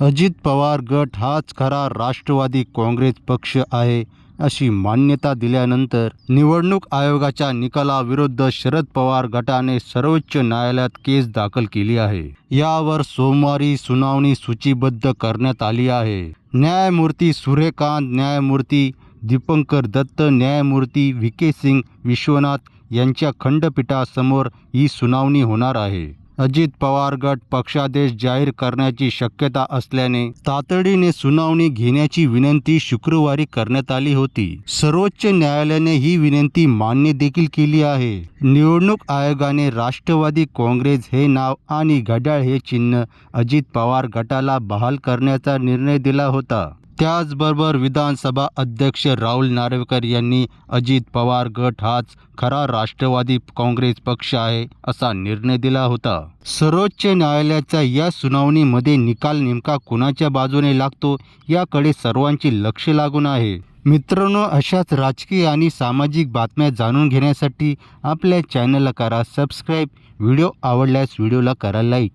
अजित पवार गट हाच खरा राष्ट्रवादी काँग्रेस पक्ष आहे अशी मान्यता दिल्यानंतर निवडणूक आयोगाच्या निकालाविरुद्ध शरद पवार गटाने सर्वोच्च न्यायालयात केस दाखल केली आहे. यावर सोमवारी सुनावणी सूचीबद्ध करण्यात आली आहे. न्यायमूर्ती सूर्यकांत न्यायमूर्ती दीपंकर दत्त न्यायमूर्ती व्ही के सिंग विश्वनाथ यांच्या खंडपीठासमोर ही सुनावणी होणार आहे. अजित पवार गट पक्षादेश जाहीर करण्याची शक्यता असल्याने तातडीने सुनावणी घेण्याची विनंती शुक्रवारी करण्यात आली होती. सर्वोच्च न्यायालयाने ही विनंती मान्य देखील केली आहे. निवडणूक आयोगाने राष्ट्रवादी काँग्रेस हे नाव आणि घड्याळ हे चिन्ह अजित पवार गटाला बहाल करण्याचा निर्णय दिला होता. त्याचबरोबर विधानसभा अध्यक्ष राहुल नार्वेकर यांनी अजित पवार गट हाच खरा राष्ट्रवादी काँग्रेस पक्ष आहे असा निर्णय दिला होता. सर्वोच्च न्यायालयाच्या या सुनावणीमध्ये निकाल नेमका कुणाच्या बाजूने लागतो याकडे सर्वांचे लक्ष लागून आहे. मित्रांनो अशाच राजकीय आणि सामाजिक बातम्या जाणून घेण्यासाठी आपल्या चॅनलला करा सबस्क्राईब. व्हिडिओ आवडल्यास व्हिडिओला करा लाईक.